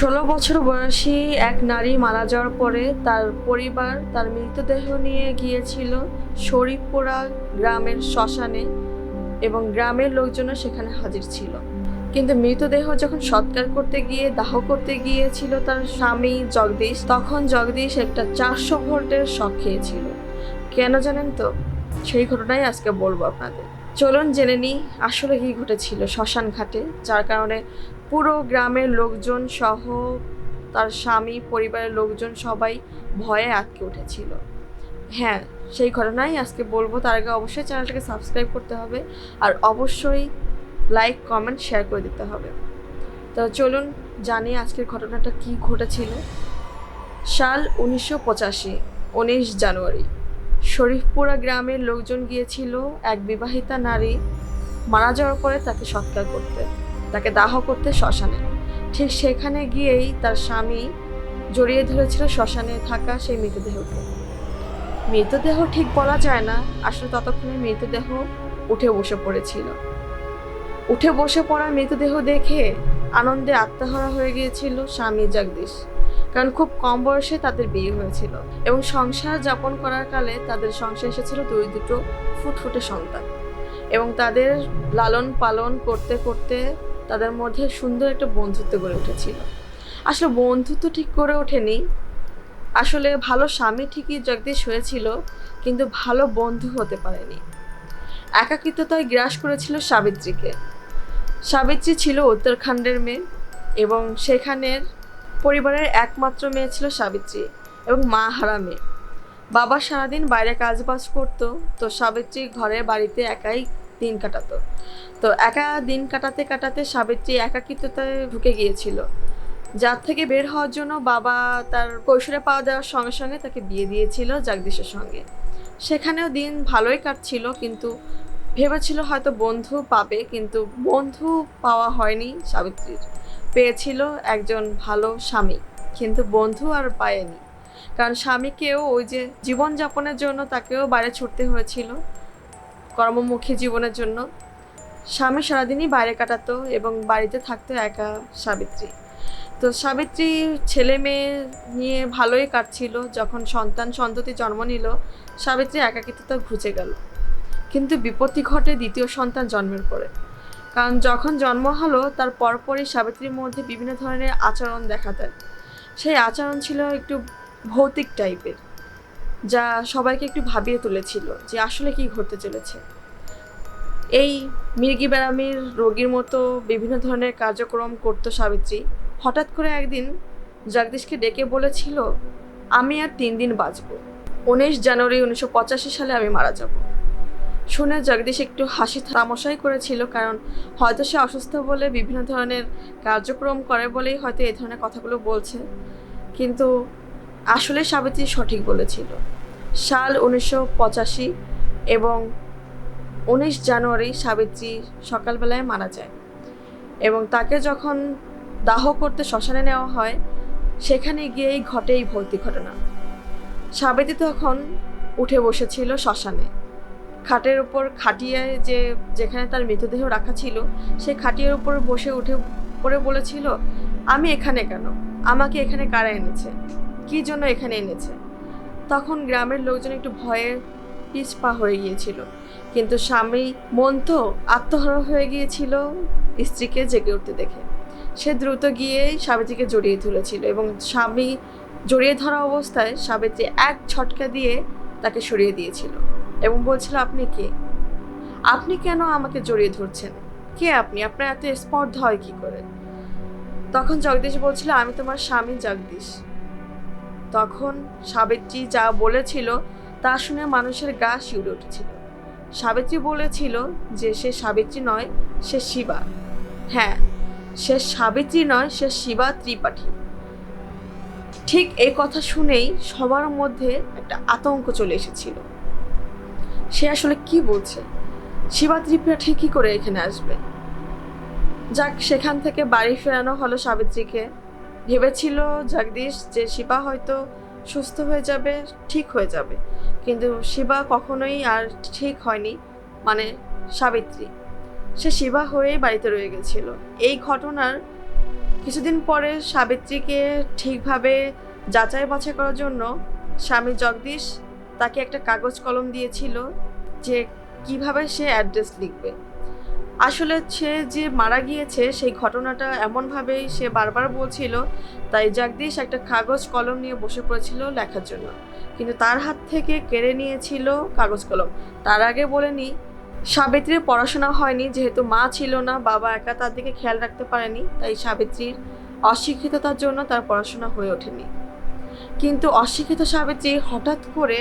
ষোলো বছর বয়সী এক নারী মারা যাওয়ার পরে তার পরিবার, তার মৃতদেহ নিয়ে গিয়েছিল শরীফপুরা গ্রামের শ্মশানে এবং গ্রামের লোকজনও সেখানে হাজির ছিল। কিন্তু মৃতদেহ যখন সৎকার করতে গিয়ে, দাহ করতে গিয়েছিল তার স্বামী জগদীশ, তখন জগদীশ একটা চারশো ভোল্টের শখ খেয়েছিল। কেন জানেন তো? সেই ঘটনাই আজকে বলব আপনাদের। চলুন জেনে নিই আসলে কি ঘটেছিল শ্মশান ঘাটে, যার কারণে পুরো গ্রামের লোকজন সহ তার স্বামী, পরিবারের লোকজন সবাই ভয়ে আটকে উঠেছিল। হ্যাঁ সেই ঘটনাই আজকে বলব। তার আগে অবশ্যই চ্যানেলটাকে সাবস্ক্রাইব করতে হবে আর অবশ্যই লাইক, কমেন্ট, শেয়ার করে দিতে হবে। তো চলুন জানি আজকের ঘটনাটা কি ঘটেছিল। সাল উনিশশো পঁচাশি, উনিশ জানুয়ারি, শরীফপুরা গ্রামের লোকজন গিয়েছিল এক বিবাহিতা নারী মারা যাওয়ার পরে তাকে সৎকার করতে। তাকে দাহ করতে শ্মশানে। ঠিক সেখানে গিয়েই তার স্বামী জড়িয়ে ধরেছিল শ্মশানে থাকা সেই মৃতদেহকে। মৃতদেহ ঠিক বলা যায় না, আসলে ততক্ষণে মৃতদেহ উঠে বসে পড়েছিল। উঠে বসে পড়া মৃতদেহ দেখে আনন্দে আত্মহারা হয়ে গিয়েছিল স্বামী জগদীশ, কারণ খুব কম বয়সে তাদের বিয়ে হয়েছিল এবং সংসার যাপন করার কালে তাদের সংসার এসেছিল দুই দুটো ফুটফুটে সন্তান। এবং তাদের লালন পালন করতে করতে তাদের মধ্যে সুন্দর একটা বন্ধুত্ব গড়ে উঠেছিল। আসলে বন্ধুত্ব ঠিক করে ওঠেনি। আসলে ভালো স্বামী ঠিকই জগদীশ হয়েছিল, কিন্তু ভালো বন্ধু হতে পারেনি। একাকিত্বতায় গ্রাস করেছিল সাবিত্রীকে। সাবিত্রী ছিল উত্তরাখণ্ডের মেয়ে এবং সেখানের পরিবারের একমাত্র মেয়ে ছিল সাবিত্রী এবং মা হারা মেয়ে। বাবা সারাদিন বাইরে কাজবাজ করতো, তো সাবিত্রী ঘরে বাড়িতে একাই দিন কাটাতো। তো একা দিন কাটাতে কাটাতে সাবিত্রী একাকিত্বতায় ঢুকে গিয়েছিল। যার থেকে বের হওয়ার জন্য বাবা তার কৈশোরে পাওয়া দেওয়ার সঙ্গে সঙ্গে তাকে বিয়ে দিয়েছিল জগদীশের সঙ্গে। সেখানেও দিন ভালোই কাটছিল, কিন্তু ভেবেছিল হয়তো বন্ধু পাবে, কিন্তু বন্ধু পাওয়া হয়নি সাবিত্রীর। পেয়েছিল একজন ভালো স্বামী, কিন্তু বন্ধু আর পায়নি। কারণ স্বামীকেও ওই যে জীবনযাপনের জন্য তাকেও বাইরে ছুটতে হয়েছিল। কর্মমুখী জীবনের জন্য। স্বামী সারাদিনই বাইরে কাটাতো এবং বাড়িতে থাকতো একা সাবিত্রী। তো সাবিত্রী ছেলে মেয়ে নিয়ে ভালোই কাটছিল। যখন সন্তান সন্ততি জন্ম নিল, সাবিত্রী একাকিত্বতা ঘুচে গেল। কিন্তু বিপত্তি ঘটে দ্বিতীয় সন্তান জন্মের পরে। কারণ যখন জন্ম হলো, তার পরপরই সাবিত্রীর মধ্যে বিভিন্ন ধরনের আচরণ দেখা দেয়। সেই আচরণ ছিল একটু ভৌতিক টাইপের যা সবাইকে একটু ভাবিয়ে তুলেছিল যে আসলে কি ঘটতে চলেছে। এই মির্গি ব্যারামির রোগীর মতো বিভিন্ন ধরনের কার্যক্রম করতো সাবিত্রী। হঠাৎ করে একদিন জগদীশকে ডেকে বলেছিল, আমি আর তিন দিন বাঁচব। উনিশ জানুয়ারি উনিশশো পঁচাশি সালে আমি মারা যাব। শুনে জগদীশ একটু হাসি তামাশাই করেছিল কারণ হয়তো সে অসুস্থ বলে বিভিন্ন ধরনের কার্যক্রম করে বলেই হয়তো এই ধরনের কথাগুলো বলছে। কিন্তু আসলে সাবিত্রী সঠিক বলেছিল। সাল উনিশশো পঁচাশি এবং উনিশ জানুয়ারি সাবিত্রী সকালবেলায় মারা যায় এবং তাকে যখন দাহ করতে শ্মশানে নেওয়া হয়, সেখানে গিয়েই ঘটে এই ভর্তি ঘটনা। সাবিত্রী তখন উঠে বসেছিল শ্মশানে। খাটের উপর খাটিয়ায় যে, যেখানে তার মৃতদেহ রাখা ছিল, সে খাটিয়ার উপর বসে উঠে পড়ে বলেছিল, আমি এখানে কেন? আমাকে এখানে কারা এনেছে? কি জন্য এখানে এনেছে? তখন গ্রামের লোকজন একটু ভয়ে পিছপা হয়ে গিয়েছিল। কিন্তু স্বামী মন তো আত্মহারা হয়ে গিয়েছিল স্ত্রীকে জেগে উঠতে দেখে। সে দ্রুত গিয়ে সাবিত্রীকে জড়িয়ে তুলেছিল এবং স্বামী জড়িয়ে ধরা অবস্থায় সাবিত্রী এক ছটকা দিয়ে তাকে সরিয়ে দিয়েছিল এবং বলছিল, আপনি কে? আপনি কেন আমাকে জড়িয়ে ধরছেন? কে আপনি? আপনার এত স্পর্ধা হয় কি করে? তখন জগদীশ বলছিল, আমি তোমার স্বামী জগদীশ। তখন সাবিত্রী যা বলেছিল তা শুনে মানুষের গা শিউরে উঠেছিল। সাবিত্রী বলেছিল যে সে সাবিত্রী নয়, সে শিবা। হ্যাঁ সে সাবিত্রী নয়, সে শিবা ত্রিপাঠী। ঠিক এই কথা শুনেই সবার মধ্যে একটা আতঙ্ক চলে এসেছিল। সে আসলে কি বলছে? শিবা ত্রিপাঠী কি করে এখানে আসবে? যাক, সেখান থেকে বাড়ি ফেরানো হলো সাবিত্রীকে। ভেবেছিল জগদীশ যে শিবা হয়তো সুস্থ হয়ে যাবে, ঠিক হয়ে যাবে। কিন্তু শিবা কখনোই আর ঠিক হয়নি মানে সাবিত্রী। সে শিবা হয়েই বাড়িতে রয়ে গেছিল। এই ঘটনার কিছুদিন পরে সাবিত্রীকে ঠিকভাবে যাচাই বাছাই করার জন্য স্বামী জগদীশ তাকে একটা কাগজ কলম দিয়েছিল যে কীভাবে সে অ্যাড্রেস লিখবে। আসলে সে যে মারা গিয়েছে, সেই ঘটনাটা এমনভাবেই সে বারবার বলছিল, তাই জগদীশ একটা কাগজ কলম নিয়ে বসে পড়েছিল লেখার জন্য। কিন্তু তার হাত থেকে কেড়ে নিয়েছিল কাগজ কলম। তার আগে বলে বলেনি, সাবিত্রীর পড়াশোনা হয়নি, যেহেতু মা ছিল না, বাবা একা তার দিকে খেয়াল রাখতে পারেনি, তাই সাবিত্রীর অশিক্ষিততার জন্য তার পড়াশোনা হয়ে ওঠেনি। কিন্তু অশিক্ষিত সাবিত্রী হঠাৎ করে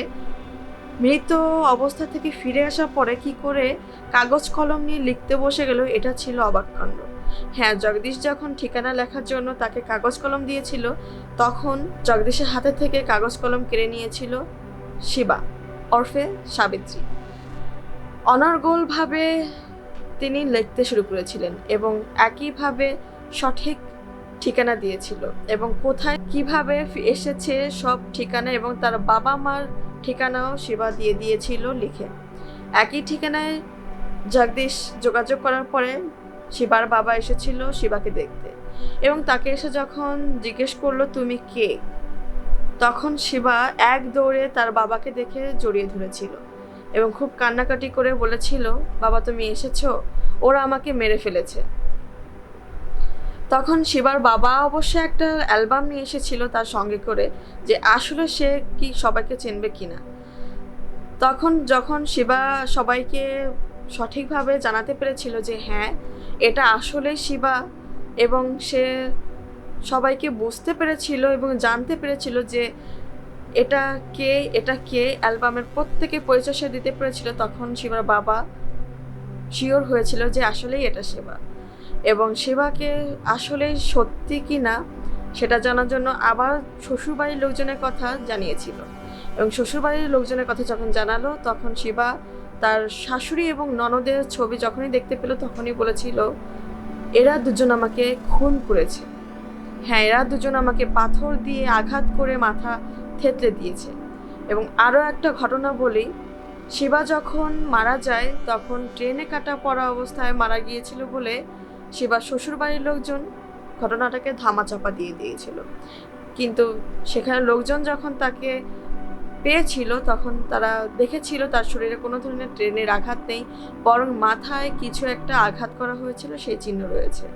মৃত অবস্থা থেকে ফিরে আসার পরে কি করে কাগজ কলম নিয়ে লিখতে বসে গেল, এটা ছিল অবাক কাণ্ড। হ্যাঁ জগদীশ যখন ঠিকানা লেখার জন্য তাকে কাগজ কলম দিয়েছিল, তখন জগদীশের হাতে থেকে কাগজ কলম কেড়ে নিয়েছিল শিবা অর্ফে সাবিত্রী। অনর্গলভাবে তিনি লিখতে শুরু করেছিলেন এবং একইভাবে সঠিক ঠিকানা দিয়েছিল এবং কোথায় কীভাবে এসেছে সব ঠিকানা এবং তার বাবা মার ঠিকানাও শিবা দিয়ে দিয়েছিল লিখে। একই ঠিকানায় জগদীশ যোগাযোগ করার পরে শিবার বাবা এসেছিল শিবাকে দেখতে এবং তাকে এসে যখন জিজ্ঞেস করল, তুমি কে? তখন শিবা এক দৌড়ে তার বাবাকে দেখে জড়িয়ে ধরেছিল এবং খুব কান্নাকাটি করে বলেছিল, বাবা, তুমি এসেছ? ওরা আমাকে মেরে ফেলেছে। তখন শিবার বাবা অবশ্য একটা অ্যালবাম নিয়ে এসেছিল তার সঙ্গে করে, যে আসলে সে কি সবাইকে চিনবে কি না তখন যখন শিবা সবাইকে সঠিকভাবে জানাতে পেরেছিল যে হ্যাঁ এটা আসলে শিবা এবং সে সবাইকে বুঝতে পেরেছিল এবং জানতে পেরেছিল যে এটা কে এটা কে অ্যালবামের প্রত্যেকে পরিচয় সে দিতে পেরেছিল, তখন শিবার বাবা শিওর হয়েছিল যে আসলেই এটা শিবা। এবং শিবাকে আসলে সত্যি কি না সেটা জানার জন্য আবার শ্বশুরবাড়ির লোকজনের কথা জানিয়েছিল। এবং শ্বশুরবাড়ির লোকজনের কথা যখন জানালো, তখন শিবা তার শাশুড়ি এবং ননদের ছবি যখনই দেখতে পেল, তখনই বলেছিল, এরা দুজন আমাকে খুন করেছে। হ্যাঁ এরা দুজন আমাকে পাথর দিয়ে আঘাত করে মাথা থেতলে দিয়েছে। এবং আরও একটা ঘটনা বলি, শিবা যখন মারা যায়, তখন ট্রেনে কাটা পড়া অবস্থায় মারা গিয়েছিল বলে শিবার শ্বশুরবাড়ির লোকজন ঘটনাটাকে ধামাচাপা দিয়ে দিয়েছিল। কিন্তু সেখানে লোকজন যখন তাকে পেয়েছিল, তখন তারা দেখেছিল তার শরীরে কোনো ধরনের ট্রেনের আঘাত নেই, বরং মাথায় কিছু একটা আঘাত করা হয়েছিল, সেই চিহ্ন রয়েছে।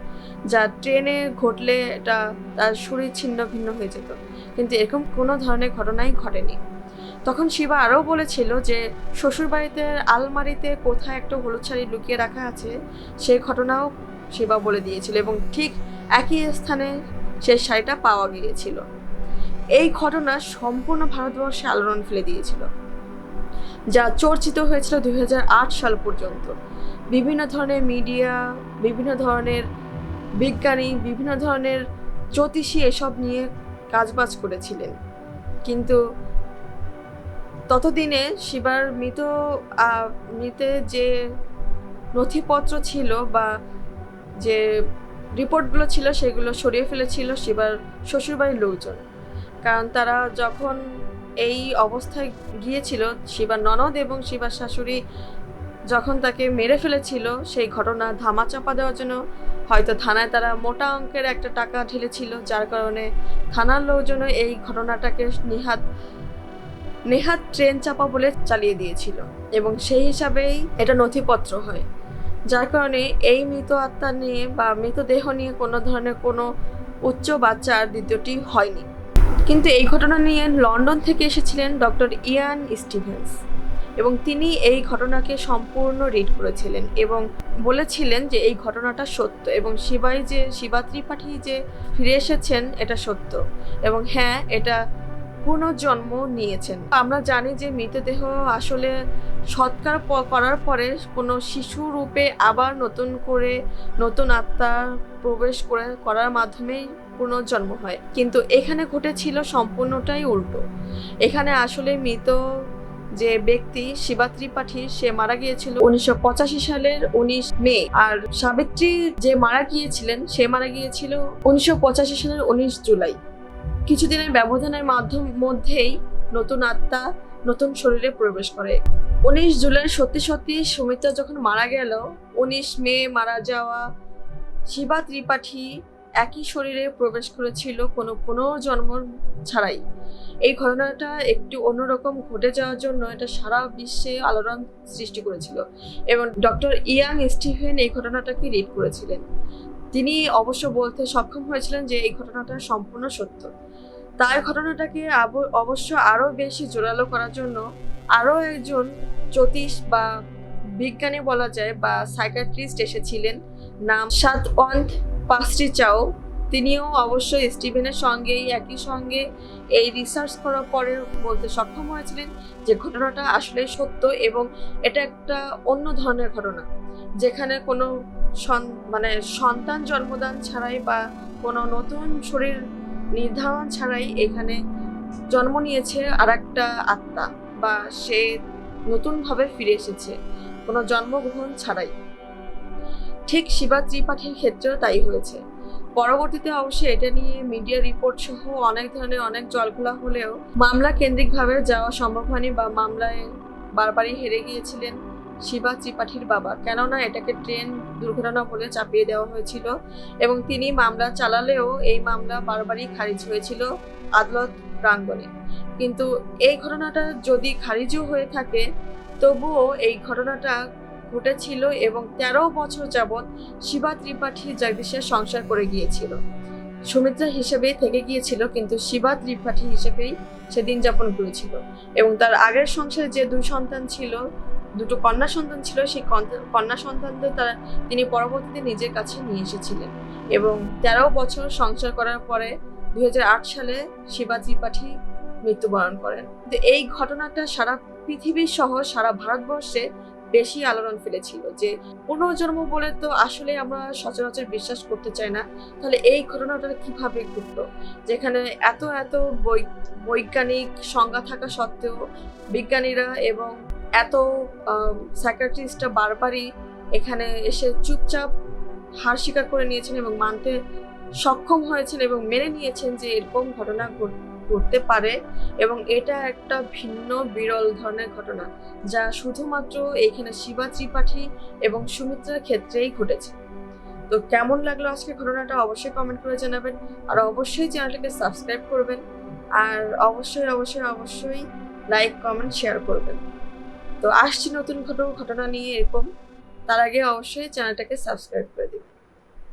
যা ট্রেনে ঘটলে এটা তার শরীর ছিন্ন ভিন্ন হয়ে যেত। কিন্তু এরকম কোনো ধরনের ঘটনাই ঘটেনি। তখন শিবা আরও বলেছিল যে, শ্বশুরবাড়িতে আলমারিতে কোথায় একটা হলুদ শাড়ি লুকিয়ে রাখা আছে সেই ঘটনাও শিবা বলে দিয়েছিল এবং ঠিক একই স্থানে সেই শাড়িটা পাওয়া গিয়েছিল। এই ঘটনা সম্পূর্ণ ভারতবর্ষে আলোড়ন ফেলে দিয়েছিল, যা চর্চিত হয়েছিল দু হাজার আট সাল পর্যন্ত। বিভিন্ন ধরনের মিডিয়া, বিভিন্ন ধরনের বিজ্ঞানী, বিভিন্ন ধরনের জ্যোতিষী এসব নিয়ে কাজবাজ করেছিলেন। কিন্তু ততদিনে শিবার মৃত মৃতের যে নথিপত্র ছিল বা যে রিপোর্টগুলো ছিল সেগুলো সরিয়ে ফেলেছিল শিবার শ্বশুরবাড়ির লোকজন। কারণ তারা যখন এই অবস্থায় গিয়েছিল, শিবার ননদ এবং শিবার শাশুড়ি যখন তাকে মেরে ফেলেছিল, সেই ঘটনা ধামাচাপা দেওয়ার জন্য হয়তো থানায় তারা মোটা অঙ্কের একটা টাকা ঢেলেছিল, যার কারণে থানার লোকজনও এই ঘটনাটাকে নিহাত, নেহাত ট্রেন চাপা বলে চালিয়ে দিয়েছিল। এবং সেই হিসাবেই এটা নথিপত্র হয়। যার কারণে এই মৃত আত্মা নিয়ে বা মৃতদেহ নিয়ে কোনো ধরনের কোনো উচ্চ বাচ্চার দ্বিতীয়টি হয়নি। কিন্তু এই ঘটনা নিয়ে লন্ডন থেকে এসেছিলেন ডক্টর ইয়ান স্টিভেন্স এবং তিনি এই ঘটনাকে সম্পূর্ণ রিড করেছিলেন এবং বলেছিলেন যে এই ঘটনাটা সত্য এবং শিবাই যে, শিবা ত্রিপাঠী যে ফিরে এসেছেন, এটা সত্য এবং হ্যাঁ এটা পুনর্জন্ম নিয়েছেন। আমরা জানি যে মৃতদেহ আসলে সৎকার করার পরে কোনো শিশু রূপে আবার নতুন করে নতুন আত্মা প্রবেশ করে, করার মাধ্যমেই পুনর্জন্ম হয়। কিন্তু এখানে ঘটেছিল সম্পূর্ণটাই উল্টো। এখানে আসলে মৃত যে ব্যক্তি শিবা ত্রিপাঠী, সে মারা গিয়েছিল উনিশশো পঁচাশি সালের উনিশ মে। আর সাবিত্রী যে মারা গিয়েছিলেন, সে মারা গিয়েছিল উনিশশো পঁচাশি সালের উনিশ জুলাই। কিছুদিনের ব্যবধানের মাধ্যম, মধ্যেই নতুন আত্মা নতুন শরীরে প্রবেশ করে। উনিশ জুলাই সত্যি সত্যি সুমিত্রা যখন মারা গেল, উনিশ মে মারা যাওয়া শিবা ত্রিপাঠী একই শরীরে প্রবেশ করেছিল কোনো পুনর্জন্ম ছাড়াই। এই ঘটনাটা একটু অন্যরকম ঘটে যাওয়ার জন্য এটা সারা বিশ্বে আলোড়ন সৃষ্টি করেছিল এবং ডক্টর ইয়াং স্টিফেন এই ঘটনাটাকে রিড করেছিলেন। তিনি অবশ্য বলতে সক্ষম হয়েছিলেন যে এই ঘটনাটা সম্পূর্ণ সত্য। তার ঘটনাটাকে অবশ্য আরও বেশি জোরালো করার জন্য আরও একজন জ্যোতিষ বা বিজ্ঞানী বলা যায় বা সাইকাট্রিস্ট এসেছিলেন, নাম সাতওয়ান্ত পাস্টি চাও তিনিও অবশ্যই স্টিভেনের সঙ্গেই একই সঙ্গে এই রিসার্চ করার পরে বলতে সক্ষম হয়েছিলেন যে ঘটনাটা আসলে সত্য এবং এটা একটা অন্য ধরনের ঘটনা, যেখানে কোনো মানে সন্তান জন্মদান ছাড়াই বা কোনো নতুন শরীর নির্ধারণ ছাড়াই এখানে জন্ম নিয়েছে আর একটা আত্মা বা সে নতুনভাবে ফিরে এসেছে, কোনো জন্মগ্রহণ ছাড়াই। ঠিক শিবা ত্রিপাঠীর ক্ষেত্রেও তাই হয়েছে। পরবর্তীতে অবশ্যই এটা নিয়ে মিডিয়া রিপোর্ট সহ অনেক ধরনের অনেক জলঘোলা হলেও মামলা কেন্দ্রিকভাবে যাওয়া সম্ভব হয়নি বা মামলায় বারবারই হেরে গিয়েছিলেন শিবা ত্রিপাঠীর বাবা। কেননা এটাকে ট্রেন দুর্ঘটনা বলে চাপিয়ে দেওয়া হয়েছিল এবং তিনি মামলা চালালেও এই মামলা বারবারই খারিজ হয়েছিল আদালত প্রাঙ্গণে। কিন্তু এই ঘটনাটা যদি খারিজও হয়ে থাকে, তবুও এই ঘটনাটা ঘটেছিল এবং তেরো বছর যাবৎ শিবা ত্রিপাঠী জগদীশের সংসার করে গিয়েছিল। সুমিত্রা হিসেবেই থেকে গিয়েছিল, কিন্তু শিবা ত্রিপাঠী হিসেবেই সে দিন যাপন করেছিল এবং তার আগের সংসারে যে দুই সন্তান ছিল দুটো কন্যা সন্তান ছিল, সেই কন্যা- সন্তানদের তারা, তিনি পরবর্তীতে নিজের কাছে নিয়ে এসেছিলেন। এবং তেরো বছর সংসার করার পরে দু হাজার আট সালে শিবা ত্রিপাঠী মৃত্যুবরণ করেন। তো এই ঘটনাটা সারা পৃথিবী সহ সারা ভারতবর্ষে বেশি আলোড়ন ফেলেছিল যে, পুনর্জন্ম বলে তো আসলে আমরা সচরাচর বিশ্বাস করতে চাই না। তাহলে এই ঘটনাটা কীভাবে ঘটলো? যেখানে এত এত বৈজ্ঞানিক সংজ্ঞা থাকা সত্ত্বেও বিজ্ঞানীরা এবং এত সাইকাট্রিস্টরা বারবারই এখানে এসে চুপচাপ হার স্বীকার করে নিয়েছেন এবং মানতে সক্ষম হয়েছেন এবং মেনে নিয়েছেন যে এরকম ঘটনা ঘট- ঘটতে পারে এবং এটা একটা ভিন্ন বিরল ধরনের ঘটনা যা শুধুমাত্র এইখানে শিবা ত্রিপাঠী এবং সুমিত্রার ক্ষেত্রেই ঘটেছে। তো কেমন লাগল আজকে ঘটনাটা অবশ্যই কমেন্ট করে জানাবেন আর অবশ্যই চ্যানেলটাকে সাবস্ক্রাইব করবেন আর অবশ্যই অবশ্যই অবশ্যই লাইক কমেন্ট শেয়ার করবেন। তো আসছি নতুন ঘটনা ঘটনা নিয়ে এরকম। তার আগে অবশ্যই চ্যানেলটাকে সাবস্ক্রাইব করে দিন।